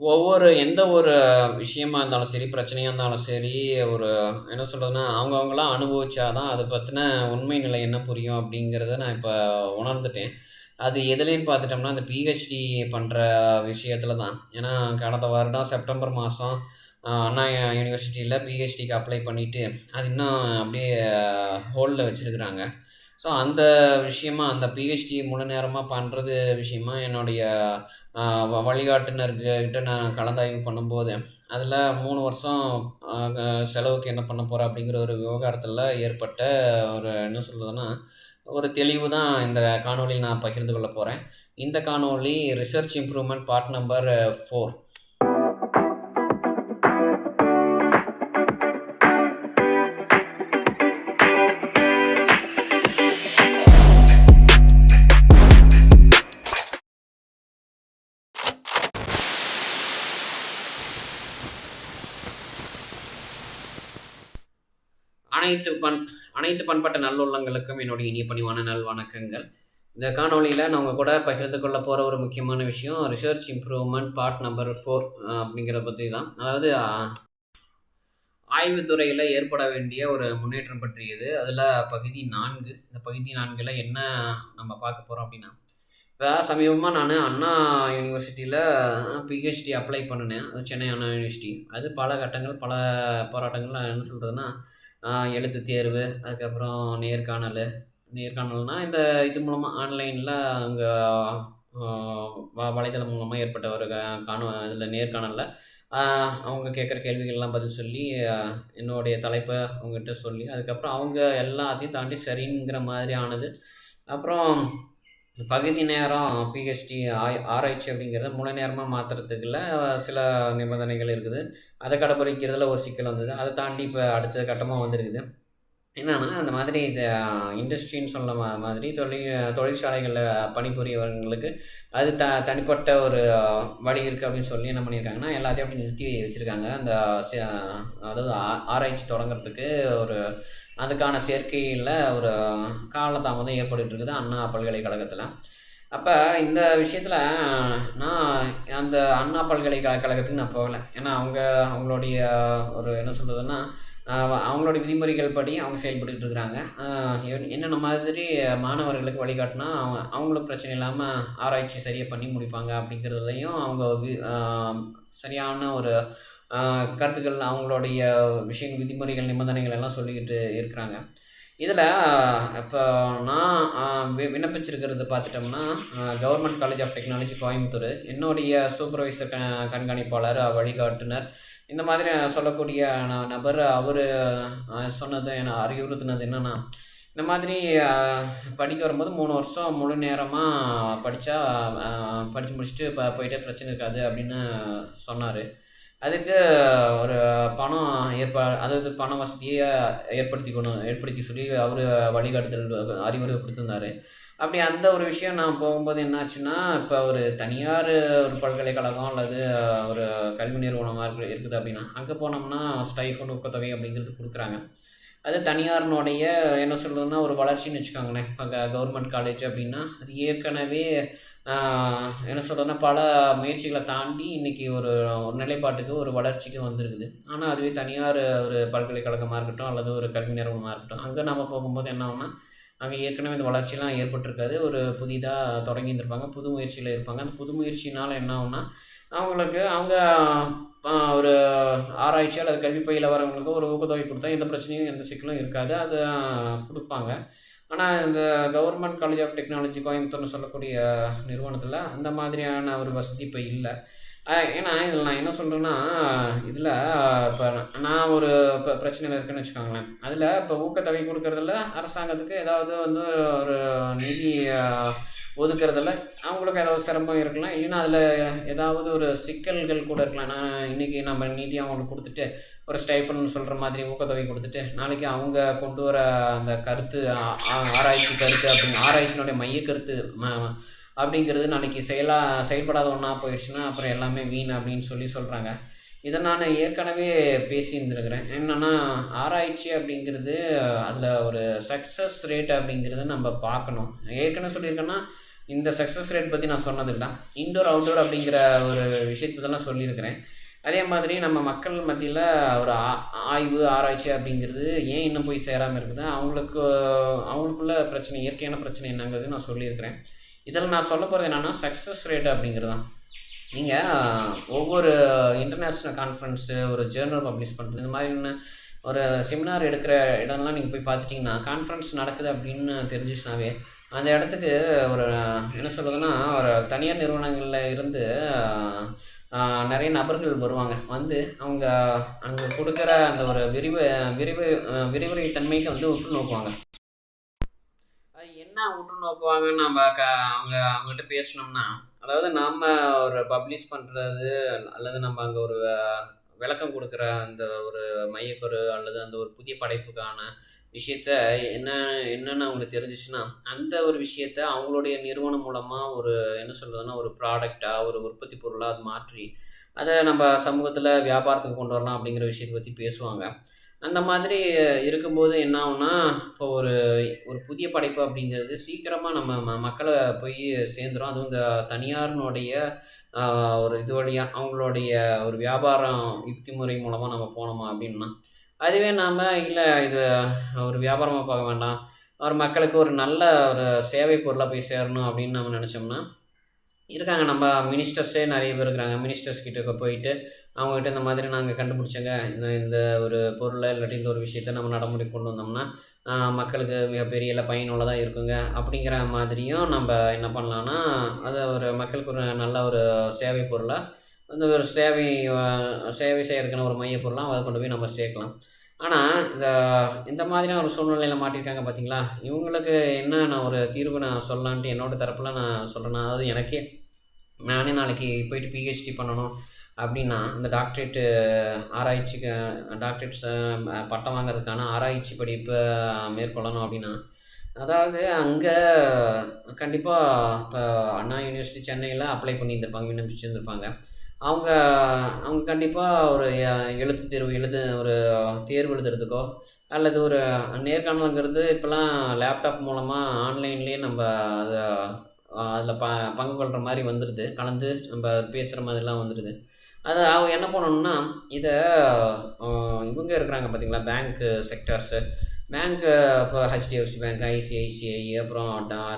ஒவ்வொரு எந்த ஒரு விஷயமா இருந்தாலும் சரி, பிரச்சனையாக இருந்தாலும் சரி, ஒரு என்ன சொல்கிறதுன்னா அவங்கவுங்களாம் அனுபவிச்சா தான் அதை பற்றின உண்மை நிலை என்ன புரியும் அப்படிங்கிறத நான் இப்போ உணர்ந்துட்டேன். அது எதுலேன்னு பார்த்துட்டோம்னா, அந்த பிஹெச்டி பண்ணுற விஷயத்துல தான். ஏன்னா, கடந்த வருடம் செப்டம்பர் மாதம் அண்ணா யூனிவர்சிட்டியில் பிஹெச்டிக்கு அப்ளை பண்ணிவிட்டு அது இன்னும் அப்படியே ஹோல்டில் வச்சுருக்குறாங்க ஸோ, அந்த விஷயமா அந்த பிஹெச்டி முழு நேரமாக பண்ணுறது விஷயமா என்னுடைய வ வழிகாட்டுனர்கிட்ட நான் கலந்தாய்வு பண்ணும்போது, அதில் மூணு வருஷம் செலவுக்கு என்ன பண்ண போகிற அப்படிங்கிற ஒரு விவகாரத்தில் ஏற்பட்ட ஒரு என்ன சொல்லுதுன்னா ஒரு தெளிவு தான் இந்த காணொளியில நான் பகிர்ந்து கொள்ள போகிறேன் இந்த காணொளி research improvement part number four அனைத்து பண் அனைத்து பண்பட்ட நல்லுள்ளங்களுக்கும் என்னுடைய இனிய பணிவான நல்வணக்கங்கள். இந்த காணொலியில் நான் உங்கள் கூட பகிர்ந்து கொள்ள போகிற ஒரு முக்கியமான விஷயம், ரிசர்ச் இம்ப்ரூவ்மெண்ட் பார்ட் நம்பர் 4 அ அப்படிங்கிறத தான். அதாவது ஆய்வுத்துறையில் ஏற்பட வேண்டிய ஒரு முன்னேற்றம் பற்றியது. அதில் பகுதி நான்கு இந்த பகுதி நான்கில் என்ன நம்ம பார்க்க போகிறோம் அப்படின்னா, வேறு சமீபமாக நான் அண்ணா யூனிவர்சிட்டியில் பிஹெச்டி அப்ளை பண்ணினேன் அது சென்னை அண்ணா யூனிவர்சிட்டி. அது பல கட்டங்கள், பல போராட்டங்கள் நான் என்ன சொல்கிறதுன்னா எழுத்து தேர்வு, அதுக்கப்புறம் நேர்காணலு. நேர்காணல்னா, இந்த இது மூலமா ஆன்லைன்ல அங்க அ வ வலைதளம் மூலமா ஏற்பட்ட ஒரு க காண இதில நேர்காணல்ல, அ அவங்க கேட்குற கேள்விகள்லாம் பதில் சொல்லி, அ என்னுடைய தலைப்ப அவங்ககிட்ட சொல்லி, அதுக்கப்புறம் அவங்க எல்லாத்தையும் தாண்டி சரிங்கிற மாதிரி ஆனது. அப்புறம் பகுதி நேரம் பிஹெச்டி ஆய் ஆராய்ச்சி அப்படிங்கிறத முழு நேரமாக மாற்றுறதுக்குள்ள சில நிபந்தனைகள் இருக்குது. அதை கடைபிடிக்கிறதுல ஒரு சிக்கல் வந்தது. அதை தாண்டி இப்போ அடுத்த கட்டமாக வந்திருக்குது. என்னன்னா, அந்த மாதிரி இது இண்டஸ்ட்ரின்னு சொல்ல மா மாதிரி தொழில் தொழிற்சாலைகளில் பணிபுரியவங்களுக்கு அது த தனிப்பட்ட ஒரு வழி இருக்குது அப்படின்னு சொல்லி என்ன பண்ணியிருக்காங்கன்னா, எல்லாத்தையும் நிறுத்தி வச்சுருக்காங்க அந்த அதாவது ஆராய்ச்சி தொடங்குறதுக்கு ஒரு அதுக்கான சேர்க்கையில் ஒரு காலதாமதம் ஏற்பட்டுட்டு இருக்குது அண்ணா பல்கலைக்கழகத்தில் அப்போ இந்த விஷயத்தில் நான் அந்த அண்ணா பல்கலைக்கழகத்துக்கு நான் போகல. ஏன்னா, அவங்க அவங்களுடைய ஒரு என்ன சொல்கிறதுன்னா அவங்களோட விதிமுறைகள் படி அவங்க செயல்பட்டுக்கிட்டு இருக்கிறாங்க. என்னென்ன மாதிரி மாணவர்களுக்கு வழிகாட்டினா அவங்க அவங்களும் பிரச்சனை இல்லாமல் ஆராய்ச்சி சரியாக பண்ணி முடிப்பாங்க அப்படிங்கிறதையும் அவங்க வி சரியான ஒரு கருத்துக்கள் அவங்களுடைய விஷயங்கள், விதிமுறைகள், நிபந்தனைகள் எல்லாம் சொல்லிக்கிட்டு இருக்கிறாங்க. இதில் இப்போ நான் விண்ணப்பிச்சிருக்கிறது பார்த்துட்டோம்னா, government college of technology Coimbatore. என்னுடைய சூப்பர்வைசர் க கண்காணிப்பாளர், வழிகாட்டுனர் இந்த மாதிரி சொல்லக்கூடிய நபர் அவர் சொன்னது என்ன அறிவுறுத்தினது என்னென்னா இந்த மாதிரி படிக்க வரும்போது மூணு வருஷம் முழு நேரமாக படித்தா படித்து முடிச்சுட்டு ப போயிட்டே பிரச்சனை இருக்காது அப்படின்னு சொன்னார் அதுக்கு ஒரு பணம் ஏற்பா அதாவது பண வசதியை ஏற்படுத்திக்கணும் ஏற்படுத்தி சொல்லி அவர் வழிகாட்டுதல் அறிவுரை கொடுத்துருந்தாரு. அப்படி அந்த ஒரு விஷயம் நான் போகும்போது என்னாச்சுன்னா இப்போ ஒரு தனியார் ஒரு பல்கலைக்கழகம் அல்லது ஒரு கல்வி நிறுவனமாக இருக்கு இருக்குது அப்படின்னா, அங்கே போனோம்னா ஸ்டைஃபன் ஊக்கத்தொகை அப்படிங்கிறது கொடுக்குறாங்க. அது தனியாரினுடைய என்ன சொல்கிறதுன்னா ஒரு வளர்ச்சின்னு வச்சுக்கோங்களேன். இப்போ கவர்மெண்ட் காலேஜ் அப்படின்னா, அது ஏற்கனவே என்ன சொல்கிறதுன்னா பல முயற்சிகளை தாண்டி இன்றைக்கி ஒரு ஒரு நிலைப்பாட்டுக்கு, ஒரு வளர்ச்சிக்கு வந்திருக்குது. ஆனால் அதுவே தனியார் ஒரு பல்கலைக்கழகமாக இருக்கட்டும், அல்லது ஒரு கல்வி நிறுவனமாக இருக்கட்டும், அங்கே நம்ம போகும்போது என்ன ஆகும்னா, அங்கே ஏற்கனவே இந்த வளர்ச்சிலாம் ஏற்பட்டிருக்காது. ஒரு புதிதாக தொடங்கி இருந்திருப்பாங்க. புது முயற்சியில் இருப்பாங்க. அந்த புது முயற்சினால் என்ன ஆகும்னா, அவங்களுக்கு அவங்க ஒரு ஆராய்ச்சி அல்லது கல்வி பயில வரவங்களுக்கு ஒரு ஊக்கத்தொகை கொடுத்தா எந்த பிரச்சனையும், எந்த சிக்கலும் இருக்காது. அது கொடுப்பாங்க ஆனால் இந்த கவர்மெண்ட் காலேஜ் ஆஃப் டெக்னாலஜி கோயம்புத்தூர்னு சொல்லக்கூடிய நிறுவனத்தில் அந்த மாதிரியான ஒரு வசதி இப்போ இல்லை ஏன்னா, இதில் நான் என்ன சொல்கிறேன்னா இதில் இப்போ நான் ஒரு ப பிரச்சனையில் இருக்குன்னு வச்சுக்கோங்களேன். அதில் இப்போ ஊக்கத்தொகை குடுக்குறதில அரசாங்கத்துக்கு ஏதாவது வந்து ஒரு நிதி ஒதுக்குறதில அவங்களுக்கு ஏதாவது சிரமம் இருக்கலாம். இல்லைன்னா அதில் ஏதாவது ஒரு சிக்கல்கள் கூட இருக்கலாம். நான் இன்றைக்கி நம்ம நிதி அவங்களுக்கு கொடுத்துட்டு ஒரு ஸ்டைஃபன் சொல்கிற மாதிரி ஊக்கத்தொகை கொடுத்துட்டு நாளைக்கு அவங்க கொண்டு வர அந்த கருத்து ஆராய்ச்சி கருத்து அப்படி ஆராய்ச்சியினுடைய மைய கருத்து அப்படிங்கிறது நாளைக்கு செயலா செயல்படாத ஒன்றா போயிடுச்சுன்னா, அப்புறம் எல்லாமே வீண் அப்படின்னு சொல்லி சொல்கிறாங்க இதை நான் ஏற்கனவே பேசியிருந்துருக்கிறேன் என்னென்னா ஆராய்ச்சி அப்படிங்கிறது அதில் ஒரு சக்ஸஸ் ரேட் அப்படிங்கிறத நம்ம பார்க்கணும். ஏற்கனவே சொல்லியிருக்கேன்னா, இந்த சக்ஸஸ் ரேட் பற்றி நான் சொன்னதில்ல. இன்டோர் அவுட்டோர் அப்படிங்கிற ஒரு விஷயத்தை பற்றி நான் சொல்லியிருக்கிறேன். அதே மாதிரி நம்ம மக்கள் மத்தியில் ஒரு ஆ- ஆய்வு ஆராய்ச்சி அப்படிங்கிறது ஏன் இன்னும் போய் சேராமல் இருக்குது? அவங்களுக்கு அவங்களுக்குள்ள பிரச்சனை இயற்கையான பிரச்சனை என்னங்கிறது நான் சொல்லியிருக்கிறேன். இதில் நான் சொல்ல போகிறது என்னென்னா சக்ஸஸ் ரேட் அப்படிங்கிறது தான். நீங்கள் ஒவ்வொரு இன்டர்நேஷ்னல் கான்ஃபரன்ஸு ஒரு ஜேர்னல் பப்ளிஷ் பண்ணுறது இந்த மாதிரி ஒரு செமினார் எடுக்கிற இடம்லாம் நீங்கள் போய் பார்த்துட்டிங்கன்னா கான்ஃபரன்ஸ் நடக்குது அப்படின்னு தெரிஞ்சிச்சுனாவே அந்த இடத்துக்கு ஒரு என்ன சொல்கிறதுன்னா ஒரு தனியார் நிறுவனங்களில் இருந்து நிறைய நபர்கள் வருவாங்க. வந்து அவங்க அங்கே கொடுக்குற அந்த ஒரு விரிவு விரிவு விரிவுரை தன்மைக்கு வந்து உற்று நோக்குவாங்க அது என்ன உற்று நோக்குவாங்கன்னு நம்ம க அவங்க அவங்ககிட்ட பேசினோம்னா அதாவது நாம் ஒரு பப்ளிஷ் பண்ணுறது அல்லது நம்ம அங்கே ஒரு விளக்கம் கொடுக்குற அந்த ஒரு மையக்கரு அல்லது அந்த ஒரு புதிய படைப்புக்கான விஷயத்த என்ன என்னென்னு அவங்களுக்கு தெரிஞ்சிச்சுன்னா அந்த ஒரு விஷயத்த அவங்களுடைய நிறுவனம் மூலமாக ஒரு என்ன சொல்கிறதுனா ஒரு ப்ராடக்டாக ஒரு உற்பத்தி பொருளாக அது மாற்றி அதை நம்ம சமூகத்தில் வியாபாரத்துக்கு கொண்டு வரலாம் அப்படிங்கிற விஷயத்தை பற்றி பேசுவாங்க. அந்த மாதிரி இருக்கும்போது என்ன ஆகும்னா இப்போ ஒரு ஒரு புதிய படைப்பு அப்படிங்கிறது சீக்கிரமாக நம்ம ம மக்களை போய் சேர்ந்துரும். அதுவும் இந்த தனியாரினுடைய ஒரு இது வழியாக அவங்களுடைய ஒரு வியாபாரம் யுக்தி முறை மூலமாக நம்ம போனோமா அப்படின்னா அதுவே நாம் இல்லை இது ஒரு வியாபாரமாக பார்க்க வேண்டாம். ஒரு மக்களுக்கு ஒரு நல்ல ஒரு சேவை பொருளாக போய் சேரணும் அப்படின்னு நம்ம நினச்சோம்னா இருக்காங்க. நம்ம மினிஸ்டர்ஸே நிறைய பேர் இருக்கிறாங்க. மினிஸ்டர்ஸ் கிட்ட போயிட்டு அவங்ககிட்ட இந்த மாதிரி நாங்கள் கண்டுபிடிச்சங்க இந்த இந்த ஒரு பொருளை இல்லாட்டி இந்த ஒரு விஷயத்தை நம்ம நடைமுறை கொண்டு வந்தோம்னா மக்களுக்கு மிகப்பெரிய இல்லை பயனுள்ளதாக இருக்குங்க. அப்படிங்கிற மாதிரியும் நம்ம என்ன பண்ணலான்னா அதை ஒரு மக்களுக்கு ஒரு நல்ல ஒரு சேவை பொருளாக அந்த ஒரு சேவை சேவை செய்கிறதுக்கான ஒரு மையப்பொருளாக அதை கொண்டு போய் நம்ம சேர்க்கலாம். ஆனால் இந்த இந்த மாதிரியான ஒரு சூழ்நிலையில் மாட்டியிருக்காங்க பார்த்தீங்களா இவங்களுக்கு என்ன நான் ஒரு தீர்வு நான் சொல்லலான்ட்டு என்னோடய தரப்பில் நான் சொல்கிறேன் அதாவது எனக்கே நானே நாளைக்கு போயிட்டு பிஹெச்டி பண்ணணும் அப்படின்னா இந்த டாக்டரேட்டு ஆராய்ச்சிக்கு டாக்டரேட் ச- பட்டம் வாங்குறதுக்கான ஆராய்ச்சி படிப்பை மேற்கொள்ளணும் அப்படின்னா அதாவது அங்கே கண்டிப்பாக இப்போ அண்ணா யூனிவர்சிட்டி சென்னையில் அப்ளை பண்ணியிருந்திருப்பாங்க விண்ணப்பிச்சிருந்திருப்பாங்க அவங்க அவங்க கண்டிப்பாக ஒரு எழுத்து தேர்வு எழுது ஒரு தேர்வு எழுதுறதுக்கோ அல்லது ஒரு நேர்காணலுங்கிறது இப்போலாம் லேப்டாப் மூலமாக ஆன்லைன்லேயே நம்ம அதை அதில் ப பங்கு கொள்கிற மாதிரி வந்துடுது கலந்து நம்ம பேசுகிற மாதிரிலாம் வந்துடுது அது அவங்க என்ன பண்ணணும்னா இதை இவங்க இருக்கிறாங்க பார்த்தீங்களா பேங்க்கு செக்டர்ஸு பேங்க்கு இப்போ ஹெச்டிஎஃப்சி பேங்க் ஐசிஐசிஐ அப்புறம்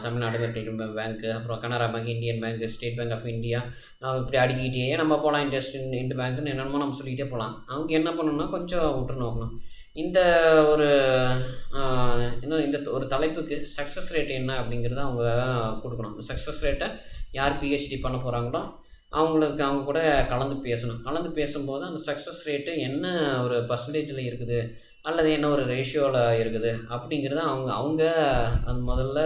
தமிழ்நாடு மெட்ரல் பேங்க்கு அப்புறம் Canara bank Indian bank state bank of India இப்படி அடிக்கிட்டே நம்ம போகலாம் இன்ட்ரெஸ்ட் இண்டு பேங்க்னு என்னென்னமோ நம்ம சொல்லிகிட்டே போகலாம் அவங்க என்ன பண்ணணும்னா கொஞ்சம் விட்டு நோக்கணும் இந்த ஒரு இன்னும் இந்த ஒரு தலைப்புக்கு சக்ஸஸ் ரேட் என்ன அப்படிங்கிறத அவங்க கொடுக்கணும். சக்ஸஸ் ரேட்டை யார் பிஹெச்டி பண்ண போகிறாங்களோ அவங்களுக்கு அவங்க கூட கலந்து பேசணும். கலந்து பேசும்போது அந்த சக்ஸஸ் ரேட்டு என்ன ஒரு பர்சன்டேஜில் இருக்குது? அல்லது என்ன ஒரு ரேஷியோவில் இருக்குது? அப்படிங்கிறத அவங்க அவங்க அது முதல்ல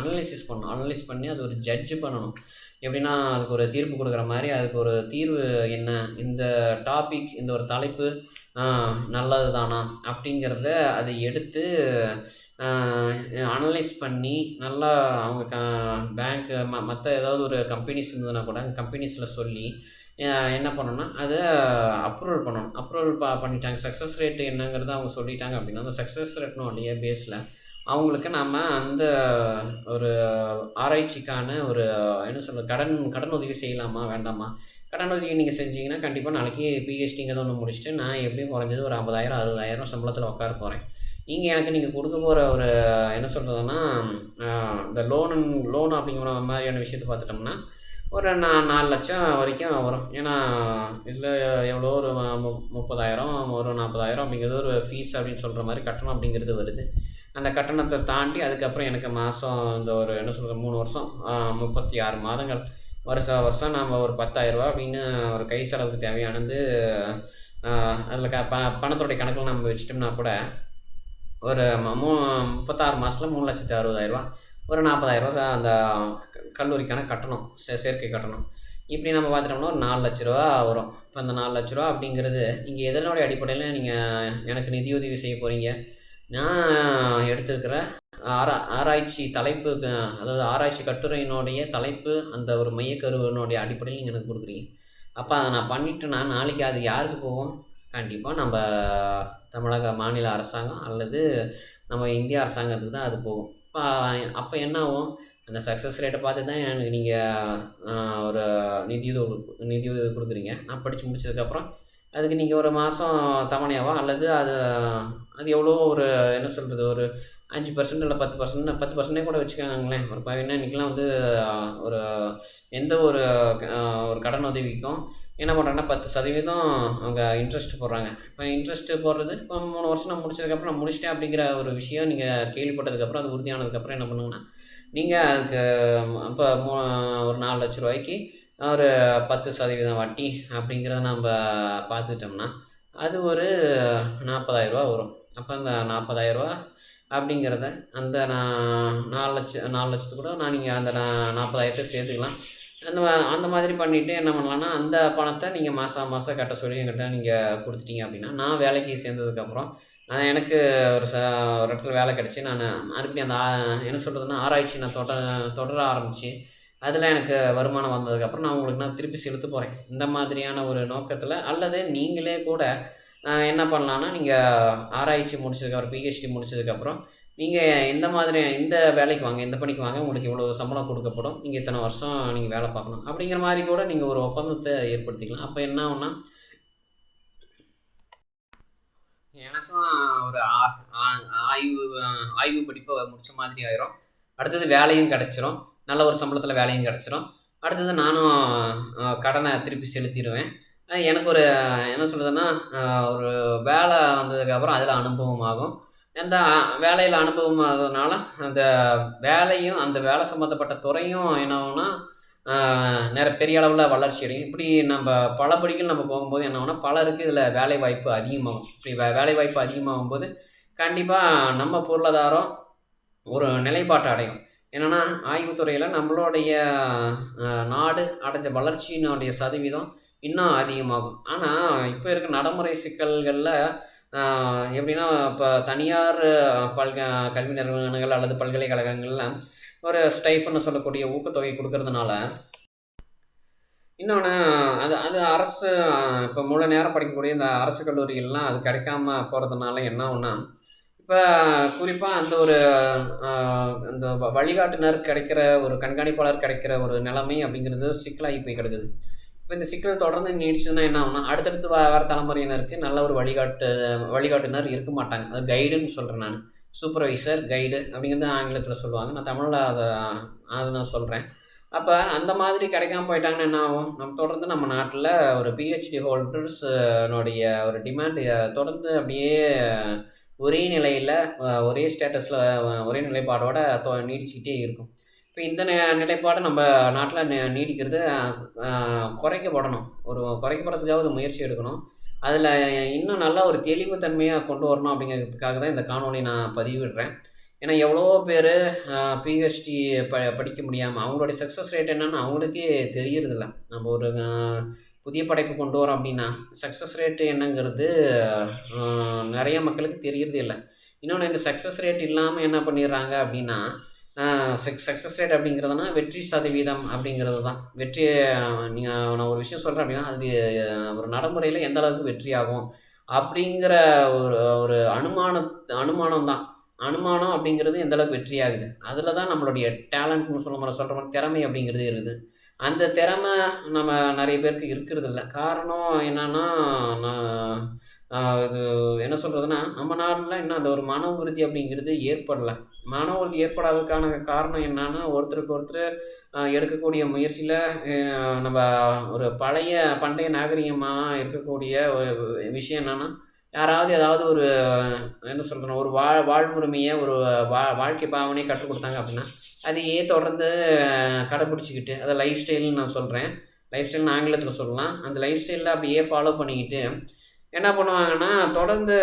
அனலைசிஸ் பண்ணணும். அனலைஸ் பண்ணி அது ஒரு ஜட்ஜ் பண்ணணும். எப்படின்னா அதுக்கு ஒரு தீர்ப்பு கொடுக்குற மாதிரி அதுக்கு ஒரு தீர்வு என்ன? இந்த டாபிக் இந்த ஒரு தலைப்பு நல்லது தானா அப்படிங்கிறத அதை எடுத்து அனலைஸ் பண்ணி நல்லா அவங்க க பேங்க்கு ம மற்ற ஏதாவது ஒரு கம்பெனிஸ் இருந்ததுன்னா கூட கம்பெனிஸில் சொல்லி என்ன பண்ணணும்னா அதை அப்ரூவல் பண்ணணும். அப்ரூவல் ப பண்ணிட்டாங்க. சக்ஸஸ் ரேட்டு என்னங்கிறத அவங்க சொல்லிட்டாங்க அப்படின்னா அந்த சக்ஸஸ் ரேட்னுடைய பேஸில் அவங்களுக்கு நாம் அந்த ஒரு ஆராய்ச்சிக்கான ஒரு என்ன சொல்ல கடன் கடன் உதவி செய்யலாமா வேண்டாமா? கடன் உதவி நீங்கள் செஞ்சீங்கன்னா கண்டிப்பாக நாளைக்கு பிஹெச்டிங்கிறத ஒன்று முடிச்சுட்டு நான் எப்படியும் குறைஞ்சது ஒரு ஐம்பதாயிரம் அறுபதாயிரம் சம்பளத்தில் உட்கார போகிறேன் நீங்கள் எனக்கு நீங்கள் கொடுக்க போகிற ஒரு என்ன சொல்கிறதுனா இந்த லோனு லோன் அப்படிங்கிற மாதிரியான விஷயத்தை பார்த்துட்டோம்னா ஒரு நா நாலு லட்சம் வரைக்கும் வரும். ஏன்னா இதில் எவ்வளோ ஒரு மு- முப்பதாயிரம் ஒரு நாற்பதாயிரம் அப்படிங்கிறது ஒரு ஃபீஸ் அப்படின்னு சொல்கிற மாதிரி கட்டணம் அப்படிங்கிறது வருது. அந்த கட்டணத்தை தாண்டி அதுக்கப்புறம் எனக்கு மாதம் இந்த ஒரு என்ன சொல்கிறது மூணு வருஷம் முப்பத்தி ஆறு மாதங்கள். வருஷ வருஷம் நம்ம ஒரு பத்தாயிரரூபா அப்படின்னு ஒரு கை செலவுக்கு தேவையானது அதில் க ப பணத்தோடைய கணக்கில் நம்ம வச்சிட்டோம்னா கூட ஒரு ம- மூ முப்பத்தாறு மாதத்தில் மூணு லட்சத்தி அறுபதாயிரரூபா ஒரு நாற்பதாயிரரூபா அந்த கல்லூரிக்கான கட்டணம் சே சேர்க்கை கட்டணம். இப்படி நம்ம பார்த்துட்டோம்னா ஒரு நாலு லட்ச ரூபா வரும். இப்போ அந்த நாலு லட்ச ரூபா அப்படிங்கிறது நீங்கள் எதனுடைய அடிப்படையில் நீங்கள் எனக்கு நிதியுதவி செய்ய போகிறீங்க நான் எடுத்திருக்கிற ஆரா ஆராய்ச்சி தலைப்பு அதாவது ஆராய்ச்சி கட்டுரையினுடைய தலைப்பு அந்த ஒரு மையக்கருவனுடைய அடிப்படையில் நீங்கள் எனக்கு கொடுக்குறீங்க. அப்போ அதை நான் பண்ணிட்டேன்னா நாளைக்கு அது யாருக்கு போவோம்? கண்டிப்பாக நம்ம தமிழக மாநில அரசாங்கம் அல்லது நம்ம இந்திய அரசாங்கத்துக்கு தான் அது போகும். இப்போ அப்போ என்ன ஆகும்? அந்த சக்ஸஸ் ரேட்டை பார்த்து தான் எனக்கு நீங்கள் ஒரு நிதியுதவி நிதியுதவி கொடுக்குறீங்க. நான் படித்து முடிச்சதுக்கப்புறம் அதுக்கு நீங்கள் ஒரு மாதம் தவணையாவோ அல்லது அது அது எவ்வளோ ஒரு என்ன சொல்கிறது ஒரு அஞ்சு பர்சன்ட் இல்லை பத்து பர்சன்ட் பத்து பர்சன்டே கூட வச்சுக்கோங்களேன். ஒரு பையனா இன்றைக்கெலாம் வந்து ஒரு எந்த ஒரு ஒரு கடன் உதவிக்கும் என்ன பண்ணுறாங்கன்னா பத்து சதவீதம் அவங்க இன்ட்ரெஸ்ட் போடுறாங்க. இப்போ இன்ட்ரெஸ்ட்டு போடுறது இப்போ மூணு வருஷம் நான் முடிச்சதுக்கப்புறம் நான் முடிச்சிட்டேன் அப்படிங்கிற ஒரு விஷயம் நீங்கள் கேள்விப்பட்டதுக்கப்புறம் அது உறுதியானதுக்கப்புறம் என்ன பண்ணுங்கன்னா நீங்கள் அதுக்கு இப்போ மூ ஒரு நாலு லட்ச ரூபாய்க்கு ஒரு பத்து சதவீதம் வட்டி அப்படிங்கிறத நம்ம பார்த்துட்டோம்னா அது ஒரு நாற்பதாயிரரூவா வரும். அப்போ அந்த நாற்பதாயிரரூவா அப்படிங்கிறத அந்த நான் நாலு லட்சம் நாலு லட்சத்து கூட நான் நீங்கள் அந்த நான் நாற்பதாயிரத்தை சேர்த்துக்கலாம். அந்த அந்த மாதிரி பண்ணிவிட்டு என்ன பண்ணலான்னா அந்த பணத்தை நீங்கள் மாதம் மாதம் கட்ட சொல்லி என்கிட்ட நீங்கள் கொடுத்துட்டீங்க அப்படின்னா நான் வேலைக்கு சேர்ந்ததுக்கப்புறம் நான் எனக்கு ஒரு ச ஒரு இடத்துல வேலை கிடச்சி நான் மறுபடியும் அந்த என்ன சொல்கிறதுன்னா ஆராய்ச்சி நான் தொடர தொடர ஆரம்பித்து அதில் எனக்கு வருமானம் வந்ததுக்கப்புறம் நான் உங்களுக்கு நான் திருப்பி செலுத்த போகிறேன் இந்த மாதிரியான ஒரு நோக்கத்தில் அல்லது நீங்களே கூட என்ன பண்ணலான்னா நீங்கள் ஆராய்ச்சி முடிச்சதுக்கப்புறம் பிஹெச்டி முடிச்சதுக்கப்புறம் நீங்கள் இந்த மாதிரி இந்த வேலைக்கு வாங்க இந்த பணிக்கு வாங்க உங்களுக்கு இவ்வளோ சம்பளம் கொடுக்கப்படும். நீங்கள் இத்தனை வருஷம் நீங்கள் வேலை பார்க்கணும். அப்படிங்கிற மாதிரி கூட நீங்கள் ஒரு ஒப்பந்தத்தை ஏற்படுத்திக்கலாம். அப்போ என்ன ஆகும்னா எனக்கும் ஒரு ஆ- ஆ- ஆய்வு ஆய்வு படிப்பை முடித்த மாதிரி ஆயிரும். அடுத்தது வேலையும் கிடச்சிரும். நல்ல ஒரு சம்பளத்தில் வேலையும் கிடச்சிரும். அடுத்தது நானும் கடனை திருப்பி செலுத்திடுவேன். எனக்கு ஒரு என்ன சொல்கிறதுன்னா ஒரு வேலை வந்ததுக்கப்புறம் அதில் அனுபவம் ஆகும். அந்த வேலையில் அனுபவம் ஆகுறதுனால அந்த வேலையும் அந்த வேலை சம்மந்தப்பட்ட துறையும் என்ன ஆகும்னா நிறைய பெரிய அளவில் வளர்ச்சி அடையும். இப்படி நம்ம பல படிகள் நம்ம போகும்போது என்ன ஆகும்னா பலருக்கு இதில் வேலை வாய்ப்பு அதிகமாகும். இப்படி வே வேலை வாய்ப்பு அதிகமாகும் போது கண்டிப்பாக நம்ம பொருளாதாரம் ஒரு நிலைப்பாட்டை அடையும். என்னென்னா ஆய்வுத்துறையில் நம்மளுடைய நாடு அடைஞ்ச வளர்ச்சியினுடைய சதவீதம் இன்னும் அதிகமாகும். ஆனால் இப்போ இருக்க நடைமுறை சிக்கல்களில் எப்படின்னா இப்போ தனியார் பல்க கல்வி நிறுவனங்கள் அல்லது பல்கலைக்கழகங்களில் ஒரு ஸ்டைஃபன்னு சொல்லக்கூடிய ஊக்கத்தொகை கொடுக்கறதுனால இன்னொன்று அது அது அரசு இப்போ முழு நேரம் படிக்கக்கூடிய இந்த அரசு கல்லூரிகள்லாம் அது கிடைக்காம போகிறதுனால என்ன ஒன்றா இப்போ குறிப்பாக அந்த ஒரு அந்த வ- வழிகாட்டுனர் கிடைக்கிற ஒரு கண்காணிப்பாளர் கிடைக்கிற ஒரு நிலைமை அப்படிங்கிறது சிக்கலாகி போய் கிடக்குது. இப்போ இந்த சிக்கல் தொடர்ந்து நீடிச்சுன்னா என்ன ஆகும்னா அடுத்தடுத்து வ வர தலைமுறையினருக்கு நல்ல ஒரு வழிகாட்டு வழிகாட்டுனர் இருக்க மாட்டாங்க. அது கைடுன்னு சொல்கிறேன் நான். சூப்பர்வைசர் கைடு அப்படிங்கிறது ஆங்கிலத்தில் சொல்லுவாங்க. நான் தமிழில் அதை அதை நான் சொல்கிறேன் அப்போ அந்த மாதிரி கிடைக்காம போயிட்டாங்கன்னா என்ன ஆகும்? நம்ம தொடர்ந்து நம்ம நாட்டில் ஒரு பிஹெச்டி ஹோல்டர்ஸ்னுடைய ஒரு டிமாண்ட் தொடர்ந்து அப்படியே ஒரே நிலையில் ஒரே ஸ்டேட்டஸில் ஒரே நிலைப்பாடோட நீடிச்சுக்கிட்டே இருக்கும். இப்போ இந்த நிலைப்பாடை நிலைப்பாடு நம்ம நாட்டில் நீடிக்கிறது குறைக்கப்படணும். ஒரு குறைக்கப்படுறதுக்காவது முயற்சி எடுக்கணும். அதில் இன்னும் நல்லா ஒரு தெளிவு தன்மையாக கொண்டு வரணும் அப்படிங்கிறதுக்காக தான் இந்த காணொலி நான் பதிவிடுறேன். ஏன்னா எவ்வளோ பேர் பிஹெச்டி ப படிக்க முடியாமல் அவங்களுடைய சக்ஸஸ் ரேட் என்னென்னு அவங்களுக்கே தெரியறதில்ல. நம்ம ஒரு புதிய படைப்பு கொண்டு வரோம் அப்படின்னா சக்ஸஸ் ரேட்டு என்னங்கிறது நிறைய மக்களுக்கு தெரியறது இல்லை. இன்னொன்று இந்த சக்ஸஸ் ரேட் இல்லாமல் என்ன பண்ணிடுறாங்க அப்படின்னா சக்ஸஸ் ரேட் அப்படிங்கிறதுனா வெற்றி சதவீதம் அப்படிங்கிறது தான் வெற்றி நீங்கள் நான் ஒரு விஷயம் சொல்கிறேன் அப்படின்னா அது ஒரு நடைமுறையில் எந்த அளவுக்கு வெற்றி ஆகும் அப்படிங்கிற ஒரு ஒரு அனுமான அனுமானம் தான் அனுமானம் அப்படிங்கிறது எந்த அளவுக்கு வெற்றி ஆகுது அதில் தான் நம்மளுடைய டேலண்ட்னு சொல்ல மாதிரி சொல்கிற மாதிரி திறமை அப்படிங்கிறது இருக்குது. அந்த திறமை நம்ம நிறைய பேருக்கு இருக்கிறது இல்லை காரணம் என்னன்னா நான் இது என்ன சொல்கிறதுனா நம்ம நாட்டில் இன்னும் அந்த ஒரு மன உறுதி அப்படிங்கிறது ஏற்படலை. மன உறுதி ஏற்படாததுக்கான காரணம் என்னன்னா ஒருத்தருக்கு ஒருத்தர் எடுக்கக்கூடிய முயற்சியில் நம்ம ஒரு பழைய பண்டைய நாகரிகமாக இருக்கக்கூடிய ஒரு விஷயம் என்னன்னா யாராவது ஏதாவது ஒரு என்ன சொல்கிறேன் ஒரு வா வாழ்வுரிமையை ஒரு வா வாழ்க்கை பாவனையை கற்றுக் கொடுத்தாங்க அப்படின்னா அதையே தொடர்ந்து கடைப்பிடிச்சிக்கிட்டு அதை லைஃப் ஸ்டைல்னு நான் சொல்கிறேன் லைஃப் ஸ்டைல்னு ஆங்கிலத்தில் சொல்லலாம். அந்த லைஃப் ஸ்டைலில் அப்படியே ஃபாலோ பண்ணிக்கிட்டு என்ன பண்ணுவாங்கன்னா தொடர்ந்து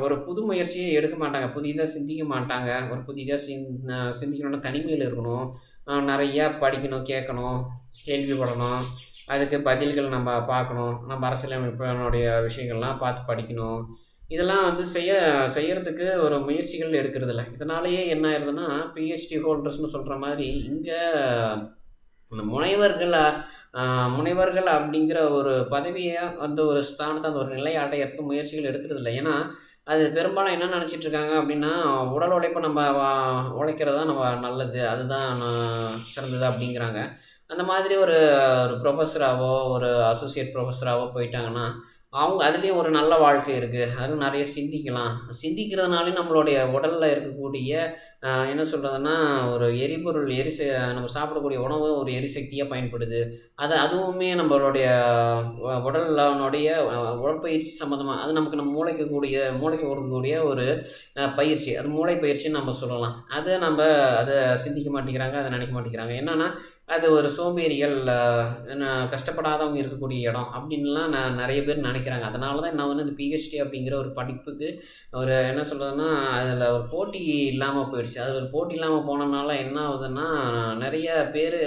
ஒரு புது முயற்சியை எடுக்க மாட்டாங்க. புதிதாக சிந்திக்க மாட்டாங்க. ஒரு புதிதாக சிந் சிந்திக்கணும்னா தனிமையில் இருக்கணும். நிறையா படிக்கணும் கேட்கணும் கேள்விப்படணும். அதுக்கு பதில்கள் நம்ம பார்க்கணும். நம்ம அரசியலமைப்பினுடைய விஷயங்கள்லாம் பார்த்து படிக்கணும். இதெல்லாம் வந்து செய்ய செய்கிறதுக்கு ஒரு முயற்சிகள் எடுக்கிறது இல்லை இதனாலேயே என்ன ஆயிருதுன்னா பிஹெச்டி ஹோல்டர்ஸ்னு சொல்கிற மாதிரி இங்கே முனைவர்கள் முனைவர்கள் அப்படிங்கிற ஒரு பதவியை அந்த ஒரு ஸ்தானத்தை அந்த ஒரு நிலையை அடையிறதுக்கு முயற்சிகள் எடுக்கிறது இல்லை ஏன்னா அது பெரும்பாலும் என்ன நினச்சிட்டு இருக்காங்க அப்படின்னா உடல் உழைப்பை நம்ம உழைக்கிறது தான் நம்ம நல்லது அதுதான் நான் சிறந்தது அப்படிங்கிறாங்க. அந்த மாதிரி ஒரு ஒரு ப்ரொஃபஸராகவோ ஒரு அசோசியேட் ப்ரொஃபஸராகவோ போயிட்டாங்கன்னா அவங்க அதுலேயும் ஒரு நல்ல வாழ்க்கை இருக்குது அதுவும் நிறைய சிந்திக்கலாம். சிந்திக்கிறதுனாலே நம்மளுடைய உடலில் இருக்கக்கூடிய என்ன சொல்கிறதுன்னா ஒரு எரிபொருள் எரிச நம்ம சாப்பிடக்கூடிய உணவு ஒரு எரிசக்தியாக பயன்படுது. அது அதுவுமே நம்மளுடைய உ- உடலினுடைய உடற்பயிற்சி சம்மந்தமாக அது நமக்கு நம்ம மூளைக்கு கூடிய மூளைக்கு கொடுக்கக்கூடிய ஒரு பயிற்சி. அது மூளை பயிற்சின்னு நம்ம சொல்லலாம். அதை நம்ம அதை சிந்திக்க மாட்டேங்கிறாங்க அதை நினைக்க மாட்டேங்கிறாங்க. என்னென்னா அது ஒரு சோம்பேறிகள் கஷ்டப்படாதவங்க இருக்கக்கூடிய இடம் அப்படின்லாம் நான் நிறைய பேர் நினைக்கிறாங்க. அதனால தான் நான் வந்து இந்த பிஹெச்டி அப்படிங்கிற ஒரு படிப்புக்கு ஒரு என்ன சொல்கிறதுன்னா அதில் ஒரு போட்டி இல்லாமல் போயிடுச்சு. அது ஒரு போட்டி இல்லாமல் போனனால என்ன ஆகுதுன்னா நிறைய பேர்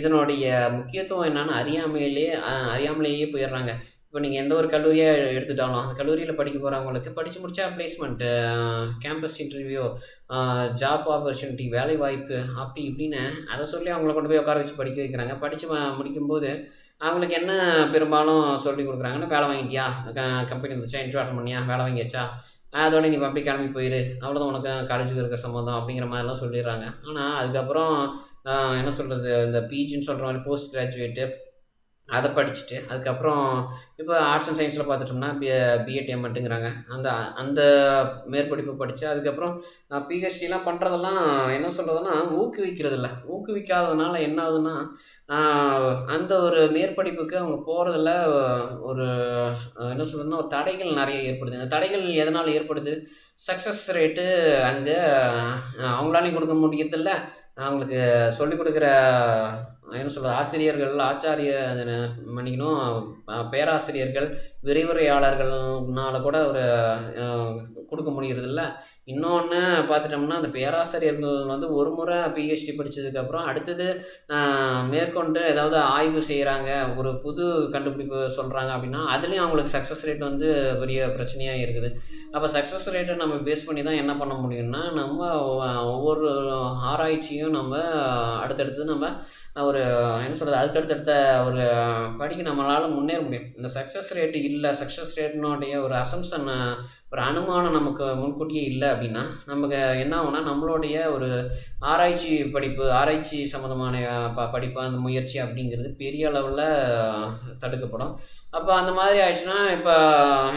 இதனுடைய முக்கியத்துவம் என்னென்னு அறியாமையிலே அறியாமலேயே போயிடுறாங்க. இப்போ நீங்கள் எந்த ஒரு கல்லூரியை எடுத்துட்டாலும் அந்த கல்லூரியில் படிக்க போகிறவங்களுக்கு படித்து முடிச்சா placement campus interview job opportunity வேலை வாய்ப்பு அப்படி இப்படின்னு அதை சொல்லி அவங்கள கொண்டு போய் உட்கார வச்சு படிக்க வைக்கிறாங்க. படித்து முடிக்கும்போது அவங்களுக்கு என்ன பெரும்பாலும் சொல்லி கொடுக்குறாங்கன்னா வேலை வாங்கிட்டியா? கம்பெனி வந்துச்சா? இன்ட்ரோ அட்டன் பண்ணியா? வேலை வாங்கியாச்சா? அதோட நீ அப்படியே கிளம்பி போயிரு. அவ்வளோதான் உனக்கு காலேஜுக்கு இருக்க சம்மந்தம் அப்படிங்கிற மாதிரிலாம் சொல்லிடுறாங்க. ஆனால் அதுக்கப்புறம் என்ன சொல்கிறது இந்த பிஜின்னு சொல்கிற மாதிரி போஸ்ட் கிராஜுவேட்டு அதை படிச்சுட்டு அதுக்கப்புறம் இப்போ ஆர்ட்ஸ் அண்ட் சயின்ஸில் பார்த்துட்டோம்னா பி பிஎட் எம்எட்டுங்கிறாங்க அந்த அந்த மேற்படிப்பு படித்து அதுக்கப்புறம் பிஹெச்டிலாம் பண்ணுறதெல்லாம் என்ன சொல்கிறதுனா ஊக்குவிக்கிறது இல்லை ஊக்குவிக்காததுனால என்ன ஆகுதுன்னா அந்த ஒரு மேற்படிப்புக்கு அவங்க போகிறதுல ஒரு என்ன சொல்கிறதுனா ஒரு தடைகள் நிறைய ஏற்படுது. அந்த தடைகள் எதனால் ஏற்படுது? சக்ஸஸ் ரேட்டு அங்கே அவங்களாலையும் கொடுக்க முடியறதில்ல. அவங்களுக்கு சொல்லிக் கொடுக்குற என்ன சொல்கிறது ஆசிரியர்கள் ஆச்சாரிய மன்னிக்கணும் பேராசிரியர்கள் விரைவுரையாளர்கள்னால கூட ஒரு கொடுக்க முடியறதில்ல. இன்னொன்று பார்த்துட்டோம்னா அந்த பேராசிரியர்கள் வந்து ஒரு முறை பிஹெச்டி படித்ததுக்கப்புறம் அடுத்தது மேற்கொண்டு ஏதாவது ஆய்வு செய்கிறாங்க ஒரு புது கண்டுபிடிப்பு சொல்கிறாங்க அப்படின்னா அதுலேயும் அவங்களுக்கு சக்ஸஸ் ரேட் வந்து பெரிய பிரச்சனையாக இருக்குது. அப்போ சக்ஸஸ் ரேட்டை நம்ம பேஸ் பண்ணி தான் என்ன பண்ண முடியும்னா நம்ம ஒவ்வொரு ஆராய்ச்சியும் நம்ம அடுத்தடுத்து நம்ம ஒரு என்ன சொல்கிறது அதுக்கடுத்தடுத்த ஒரு படிக்கு நம்மளால் முன்னேற முடியும். இந்த சக்ஸஸ் ரேட்டு இல்லை சக்ஸஸ் ரேட்னுடைய ஒரு அசம்ஷன் ஒரு அனுமானம் நமக்கு முன்கூட்டியே இல்லை அப்படின்னா நமக்கு என்ன ஆகும்னா நம்மளுடைய ஒரு ஆராய்ச்சி படிப்பு ஆராய்ச்சி சம்மந்தமான ப படிப்பு அந்த முயற்சி அப்படிங்கிறது பெரிய அளவில் தடுக்கப்படும். அப்போ அந்த மாதிரி ஆயிடுச்சுன்னா இப்போ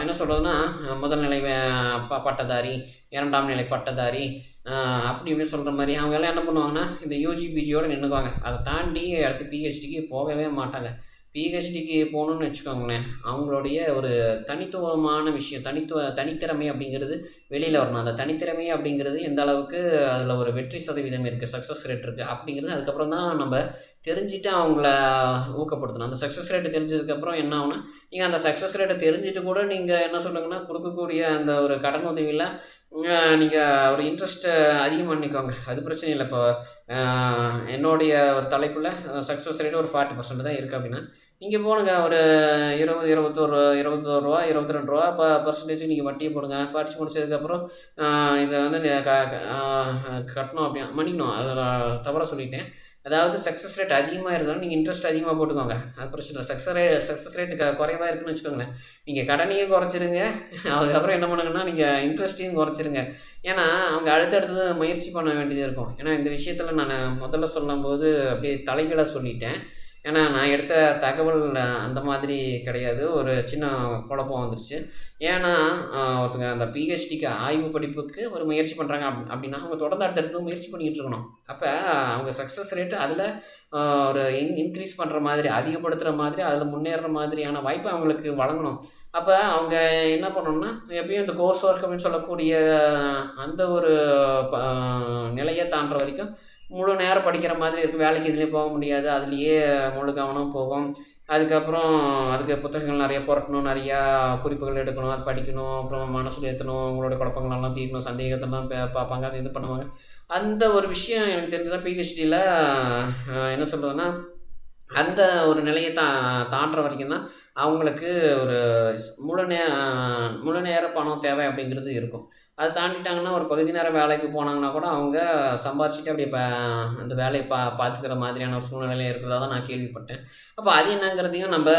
என்ன சொல்கிறதுனா முதல் நிலை ப பட்டதாரி இரண்டாம் நிலை பட்டதாரி அப்படி இப்படின்னு சொல்கிற மாதிரி அவங்க எல்லாம் என்ன பண்ணுவாங்கன்னா இந்த யூஜி பிஜியோடு நின்றுக்குவாங்க அதை தாண்டி அடுத்து பிஹெச்டிக்கு போகவே மாட்டாங்க. பிஹெச்டிக்கு போகணுன்னு வச்சுக்கோங்களேன் அவங்களுடைய ஒரு தனித்துவமான விஷயம் தனித்துவ தனித்திறமை அப்படிங்கிறது வெளியில் வரணும். அந்த தனித்திறமை அப்படிங்கிறது எந்த அளவுக்கு அதில் ஒரு வெற்றி சதவீதம் இருக்குது சக்ஸஸ் ரேட் இருக்குது அப்படிங்கிறது அதுக்கப்புறம் தான் நம்ம தெரிஞ்சுட்டு அவங்கள ஊக்கப்படுத்தணும். அந்த சக்ஸஸ் ரேட்டு தெரிஞ்சதுக்கப்புறம் என்ன ஆகுனா நீங்கள் அந்த சக்ஸஸ் ரேட்டை தெரிஞ்சுட்டு கூட நீங்கள் என்ன சொல்லுங்கன்னா கொடுக்கக்கூடிய அந்த ஒரு கடன் உதவியில் நீங்கள் ஒரு இன்ட்ரெஸ்ட்டை அதிகம் பண்ணிக்கோங்க. அது பிரச்சனை இல்லை. இப்போ என்னுடைய ஒரு தலைப்பில் சக்ஸஸ் ரேட் ஒரு ஃபார்ட்டி பர்சன்ட் தான் இருக்குது அப்படின்னா இங்கே போடுங்க ஒரு இருபது இருபத்தோரு இருபத்தோரு ரூபா இருபத்தி ரெண்டு ரூபா ப பர்சன்டேஜ் நீங்கள் வட்டியை போடுங்க. படித்து முடிச்சதுக்கப்புறம் இதை வந்து க கட்டணும் அப்படின்னா மன்னிக்கணும். அதில் தவறாக சொல்லிட்டேன். அதாவது சக்ஸஸ் ரேட் அதிகமாக இருந்தாலும் நீங்கள் இன்ட்ரெஸ்ட் அதிகமாக போட்டுக்கோங்க. அது பிரச்சனை இல்லை. சக்ஸஸ் ரே சக்ஸஸ் ரேட்டு க குறைவாக இருக்குன்னு வச்சுக்கோங்களேன். நீங்கள் கடனையும் குறைச்சிருங்க. அதுக்கப்புறம் என்ன பண்ணுங்கன்னா நீங்கள் இன்ட்ரெஸ்ட்டையும் குறைச்சிருங்க. ஏன்னா அவங்க அடுத்தடுத்தது முயற்சி பண்ண வேண்டியது இருக்கும். ஏன்னா இந்த விஷயத்தில் நான் முதல்ல சொல்லும்போது அப்படியே தலைகளை சொல்லிட்டேன். ஏன்னா நான் எடுத்த தகவல் அந்த மாதிரி கிடையாது. ஒரு சின்ன குழப்பம் வந்துருச்சு. ஏன்னா ஒருத்தங்க அந்த பிஹெச்டிக்கு ஆய்வு படிப்புக்கு ஒரு முயற்சி பண்ணுறாங்க அப் அப்படின்னா அவங்க தொடர்ந்து அடுத்தடுத்து முயற்சி பண்ணிக்கிட்டு இருக்கணும். அப்போ அவங்க சக்ஸஸ் ரேட்டு அதில் ஒரு இன் இன்க்ரீஸ் பண்ணுற மாதிரி அதிகப்படுத்துகிற மாதிரி அதில் முன்னேறுற மாதிரியான வாய்ப்பை அவங்களுக்கு வழங்கணும். அப்போ அவங்க என்ன பண்ணணும்னா எப்பயும் இந்த கோர்ஸ் ஒர்க் அப்படின்னு சொல்லக்கூடிய அந்த ஒரு ப- நிலையை தாண்டுற வரைக்கும் முழு நேரம் படிக்கிற மாதிரி இருக்கும். வேலைக்கு இதுலேயும் போக முடியாது. அதுலேயே முழு கவனம் போகும். அதுக்கப்புறம் அதுக்கு புத்தகங்கள் நிறைய புரட்டணும் நிறையா குறிப்புகள் எடுக்கணும். அது படிக்கணும். அப்புறம் மனசில் ஏற்றணும் அவங்களோட குழப்பங்களெல்லாம் தீரணும். சந்தேகத்தெல்லாம் பார்ப்பாங்க. அது இது பண்ணுவாங்க. அந்த ஒரு விஷயம் எனக்கு தெரிஞ்சதான் பிஹெச்டியில் என்ன சொல்கிறதுன்னா அந்த ஒரு நிலையை தா தாண்டுற வரைக்கும் தான் அவங்களுக்கு ஒரு முழு நே முழு நேர பணம் தேவை அப்படிங்கிறது இருக்கும். அதை தாண்டிட்டாங்கன்னா ஒரு பகுதி நேரம் வேலைக்கு போனாங்கன்னா கூட அவங்க சம்பாரிச்சிட்டு அப்படியே இப்போ அந்த வேலையை பா பார்த்துக்கிற மாதிரியான ஒரு சூழ்நிலையில் இருக்கிறதா தான் நான் கேள்விப்பட்டேன். அப்போ அது என்னங்கிறதையும் நம்ம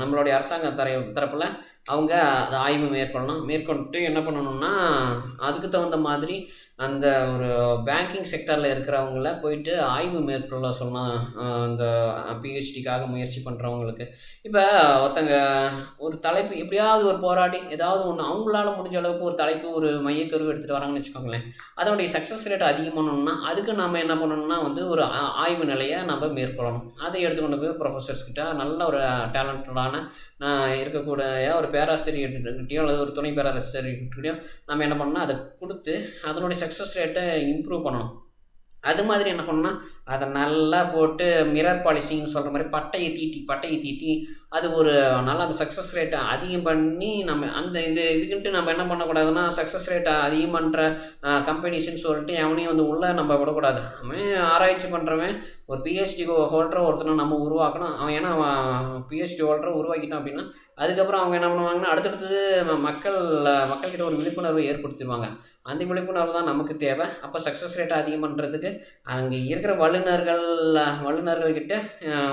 நம்மளுடைய அரசாங்க தர தரப்பில் அவங்க அதை ஆய்வு மேற்கொள்ளணும். மேற்கொண்டுட்டு என்ன பண்ணணும்னா அதுக்கு தகுந்த மாதிரி அந்த ஒரு பேங்கிங் செக்டரில் இருக்கிறவங்கள போயிட்டு ஆய்வு மேற்கொள்ள சொல்லலாம் அந்த பிஹெச்டிக்காக முயற்சி பண்ணுறவங்களுக்கு இப்போ ஒருத்தங்க ஒரு தலைப்பு எப்படியாவது ஒரு போராடி ஏதாவது ஒன்று அவங்களால முடிஞ்ச அளவுக்கு ஒரு தலைப்பு ஒரு மையக்கருவு எடுத்துகிட்டு வராங்கன்னு வச்சுக்கோங்களேன். அதனுடைய சக்ஸஸ் ரேட் அதிகமானோம்னா அதுக்கு நம்ம என்ன பண்ணணும்னா வந்து ஒரு ஆ- ஆய்வு நிலையை நம்ம மேற்கொள்ளணும். அதை எடுத்துக்கொண்டு போய் ப்ரொஃபஸர்ஸ்கிட்ட நல்ல ஒரு டேலண்டடான இருக்கக்கூடிய ஒரு பேராசிரியர்கிட்டயோ அல்லது ஒரு துணை பேராசிரியர்கிட்டயோ நம்ம என்ன பண்ணணும் அதை கொடுத்து அதனுடைய சக்ஸஸ் ரேட்டை இம்ப்ரூவ் பண்ணணும். அது மாதிரி என்ன பண்ணால் அதை நல்லா போட்டு மிரர் பாலிசிங்னு சொல்கிற மாதிரி பட்டையை தீட்டி பட்டையை தீட்டி அது ஒரு நல்லா அந்த சக்ஸஸ் ரேட்டை அதிகம் பண்ணி நம்ம அந்த இந்த இதுக்குன்ட்டு நம்ம என்ன பண்ணக்கூடாதுன்னா சக்ஸஸ் ரேட்டை அதிகம் பண்ணுற கம்பெனிஸ்ன்னு சொல்லிட்டு எவனையும் வந்து உள்ளே நம்ம விடக்கூடாது. அவன் ஆராய்ச்சி பண்ணுறவன் ஒரு பிஹெச்டி ஹோல்டரை ஒருத்தனை நம்ம உருவாக்கணும். அவன் ஏன்னா அவன் பிஹெச்டி ஹோல்டரை உருவாக்கிட்டான் அப்படின்னா அதுக்கப்புறம் அவங்க என்ன பண்ணுவாங்கன்னா அடுத்தடுத்தது மக்கள் மக்கள்கிட்ட ஒரு விழிப்புணர்வை ஏற்படுத்திடுவாங்க. அந்த விழிப்புணர்வு தான் நமக்கு தேவை. அப்போ சக்ஸஸ் ரேட்டை அதிகம் பண்ணுறதுக்கு அங்கே இருக்கிற வல்லுநர்கள் வல்லுநர்கள்கிட்ட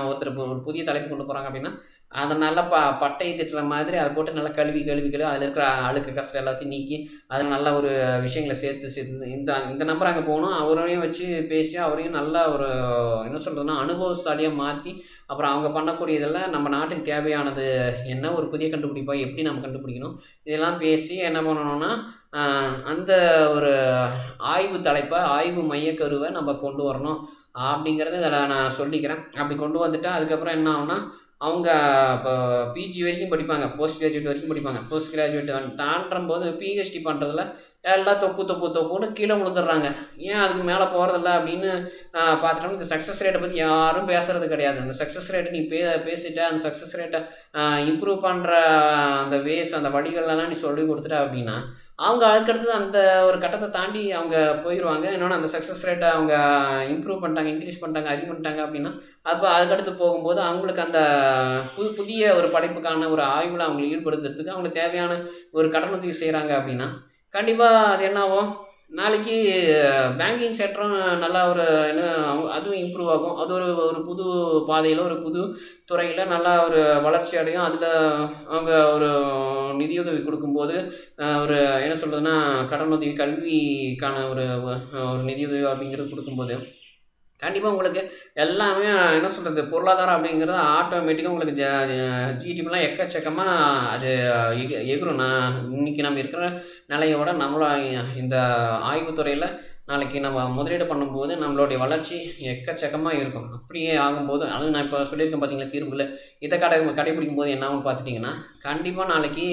ஒருத்தர் ஒரு புதிய தலைப்பு கொண்டு போகிறாங்க அப்படின்னா அதை நல்லா ப பட்டையை திட்டுற மாதிரி அதை போட்டு நல்லா கழுவி கழுவி கழுவி அதில் இருக்கிற அழுக்கு கஷ்டம் எல்லாத்தையும் நீக்கி அதில் நல்ல ஒரு விஷயங்களை சேர்த்து சேர்த்து இந்த இந்த நம்பர் அங்கே போகணும். அவரையும் வச்சு பேசி அவரையும் நல்லா ஒரு என்ன சொல்கிறதுனா அனுபவசாலியாக மாற்றி அப்புறம் அவங்க பண்ணக்கூடிய இதெல்லாம் நம்ம நாட்டுக்கு தேவையானது என்ன ஒரு புதிய கண்டுபிடிப்பாக எப்படி நம்ம கண்டுபிடிக்கணும் இதெல்லாம் பேசி என்ன பண்ணணும்னா அந்த ஒரு ஆய்வு தலைப்பை ஆய்வு மையக்கருவை நம்ம கொண்டு வரணும். அப்படிங்கிறத இதில் நான் சொல்லிக்கிறேன். அப்படி கொண்டு வந்துட்டா அதுக்கப்புறம் என்ன ஆகுனா அவங்க இப்போ பிஜி வரைக்கும் படிப்பாங்க போஸ்ட் கிராஜுவேட் வரைக்கும் படிப்பாங்க. போஸ்ட் கிராஜுவேட் தாண்டும் போது பிஹெச்டி பண்ணுறதுல எல்லாம் தொப்பு தொப்பு தொப்புன்னு கீழே விழுந்துடுறாங்க. ஏன் அதுக்கு மேலே போகிறதில்ல அப்படின்னு ஆஹ், பார்த்துட்டோம்னா இந்த சக்ஸஸ் ரேட்டை பற்றி யாரும் பேசுறது கிடையாது. அந்த சக்ஸஸ் ரேட்டை நீ பே பேசிட்ட அந்த சக்ஸஸ் ரேட்டை இம்ப்ரூவ் பண்ணுற அந்த வேஸ் அந்த வழிகள்லாம் நீ சொல்லி கொடுத்துட்ட அப்படின்னா அவங்க அதுக்கடுத்தது அந்த ஒரு கட்டத்தை தாண்டி அவங்க போயிடுவாங்க இன்னொன்று அந்த சக்ஸஸ் ரேட்டை அவங்க இம்ப்ரூவ் பண்ணிட்டாங்க இன்க்ரீஸ் பண்ணிட்டாங்க அதிகம் பண்ணிட்டாங்க அப்படின்னா அப்போ அதுக்கடுத்து போகும்போது அவங்களுக்கு அந்த புது புதிய ஒரு படைப்புக்கான ஒரு ஆய்வில் அவங்களை ஈடுபடுத்துறதுக்கு அவங்களுக்கு தேவையான ஒரு கடனுதவி செய்கிறாங்க அப்படின்னா கண்டிப்பாக அது என்ன ஆகும்? நாளைக்கு பேங்கிங் செக்டரும் நல்லா ஒரு என்ன அவங்க- அதுவும் இம்ப்ரூவ் ஆகும். அது ஒரு ஒரு புது பாதையில் ஒரு புது துறையில் நல்லா ஒரு வளர்ச்சி அடையும். அதில் அவங்க ஒரு நிதியுதவி கொடுக்கும்போது ஒரு என்ன சொல்கிறதுனா கடனுதவி கல்விக்கான ஒரு ஒரு நிதியுதவி அப்படிங்கிறது கொடுக்கும்போது கண்டிப்பாக உங்களுக்கு எல்லாமே என்ன சொல்கிறது பொருளாதாரம் அப்படிங்கிறது ஆட்டோமேட்டிக்காக உங்களுக்கு ஜ ஜிடிபிலாம் எக்கச்சக்கமாக அது எகிரும். நான் இன்றைக்கி நம்ம இருக்கிற நிலையோட நம்மளோட இந்த ஆய்வுத்துறையில் நாளைக்கு நம்ம முதலீடு பண்ணும்போது நம்மளுடைய வளர்ச்சி எக்கச்சக்கமாக இருக்கும். அப்படியே ஆகும்போது அதுவும் நான் இப்போ சொல்லியிருக்கேன் பார்த்தீங்களா தீர்வுல இதை கடை கடைபிடிக்கும் போது என்னாகும் பார்த்துட்டிங்கன்னா கண்டிப்பாக நாளைக்கு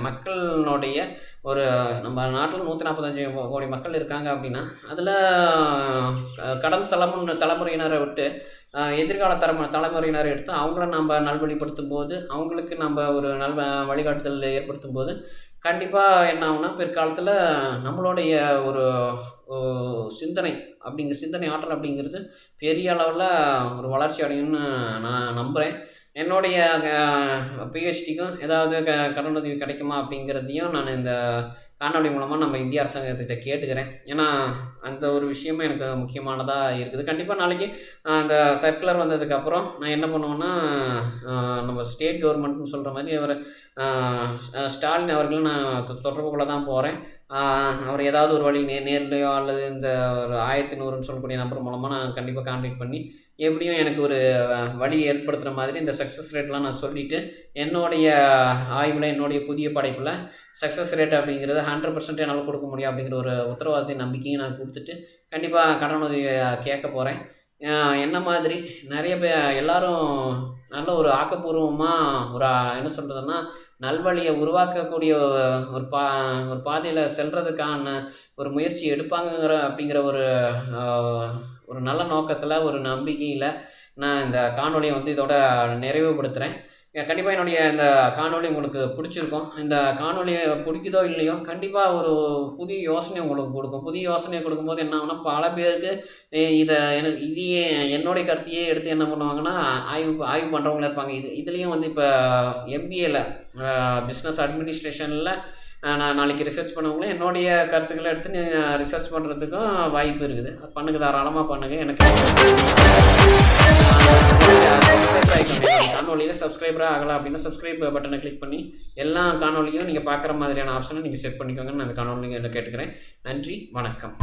மக்களுடைய ஒரு நம்ம நாட்டில் நூற்றி நாற்பத்தஞ்சு கோடி மக்கள் இருக்காங்க அப்படின்னா அதில் கடந்த தலைமுறை தலைமுறையினரை விட்டு எதிர்கால தலைமு தலைமுறையினரை எடுத்து அவங்கள நம்ம நல்வழிப்படுத்தும் போது அவங்களுக்கு நம்ம ஒரு நல் வழிகாட்டுதல் ஏற்படுத்தும் போது கண்டிப்பாக என்ன ஆகுனா பிற்காலத்தில் நம்மளுடைய ஒரு சிந்தனை அப்படிங்கிற சிந்தனை ஆற்றல் அப்படிங்கிறது பெரிய அளவில் ஒரு வளர்ச்சி அடையும்னு நான் நம்புகிறேன் என்னுடைய பிஹெச்டிக்கும் ஏதாவது க கடனுதவி கிடைக்குமா அப்படிங்கிறதையும் நான் இந்த காணொளி மூலமாக நம்ம இந்திய அரசாங்கத்திட்ட கேட்டுக்கிறேன். ஏன்னா அந்த ஒரு விஷயமும் எனக்கு முக்கியமானதாக இருக்குது. கண்டிப்பாக நாளைக்கு அந்த சர்க்குலர் வந்ததுக்கப்புறம் நான் என்ன பண்ணுவேன்னா நம்ம ஸ்டேட் கவர்மெண்ட்னு சொல்கிற மாதிரி அவர் ஸ்டாலின் அவர்களும் நான் தொடர்பு கொள்ள தான் போகிறேன் அவர் ஏதாவது ஒரு வழி நே நேர்லையோ அல்லது இந்த ஒரு ஆயிரத்தி நூறுன்னு சொல்லக்கூடிய நம்பர் மூலமாக நான் கண்டிப்பாக கான்டாக்ட் பண்ணி எப்படியும் எனக்கு ஒரு வழி ஏற்படுத்துகிற மாதிரி இந்த சக்ஸஸ் ரேட்லாம் நான் சொல்லிவிட்டு என்னுடைய ஆய்வில் என்னுடைய புதிய படைப்பில் சக்ஸஸ் ரேட் அப்படிங்கிறது ஹண்ட்ரட் பர்சன்ட் என்னால் கொடுக்க முடியும் அப்படிங்கிற ஒரு உத்தரவாதத்தை நம்பிக்கையும் நான் கொடுத்துட்டு கண்டிப்பாக கடனுதவி கேட்க போகிறேன் என்ன மாதிரி? நிறைய பேர் எல்லாரும் நல்ல ஒரு ஆக்கப்பூர்வமாக ஒரு என்ன சொல்கிறதுன்னா நல்வழியை உருவாக்கக்கூடிய ஒரு பா ஒரு பாதையில் செல்றதுக்கான ஒரு முயற்சி எடுப்பாங்கங்கிற அப்படிங்கிற ஒரு ஒரு நல்ல நோக்கத்தில் ஒரு நம்பிக்கையில் நான் இந்த காணொலியை வந்து இதோட நிறைவுபடுத்துகிறேன் கண்டிப்பாக என்னுடைய இந்த காணொலி உங்களுக்கு பிடிச்சிருக்கும். இந்த காணொலியை பிடிக்குதோ இல்லையோ கண்டிப்பாக ஒரு புதிய யோசனை உங்களுக்கு கொடுக்கும். புதிய யோசனை கொடுக்கும்போது என்ன ஆகுனா பல பேருக்கு இதை எனக்கு இதையே என்னுடைய கருத்தையே எடுத்து என்ன பண்ணுவாங்கன்னா ஆய்வு ஆய்வு பண்ணுறவங்கள இருப்பாங்க. இது இதுலேயும் வந்து இப்போ எம்பிஏல பிஸ்னஸ் அட்மினிஸ்ட்ரேஷனில் நான் நாளைக்கு ரிசர்ச் பண்ணவங்களே என்னுடைய கருத்துக்களை எடுத்து ரிசர்ச் பண்ணுறதுக்கும் வாய்ப்பு இருக்குது. பண்ணுங்க தாராளமாக பண்ணுங்கள் எனக்கு காணொலியில் சப்ஸ்கிரைபராக ஆகலாம் அப்படின்னா சப்ஸ்கிரைப் பட்டனை கிளிக் பண்ணி எல்லா காணொலியும் நீங்கள் பார்க்குற மாதிரியான ஆப்ஷனை நீங்கள் செட் பண்ணிக்கோங்க நான் அந்த காணொலியில் கேட்டுக்கிறேன். நன்றி வணக்கம்.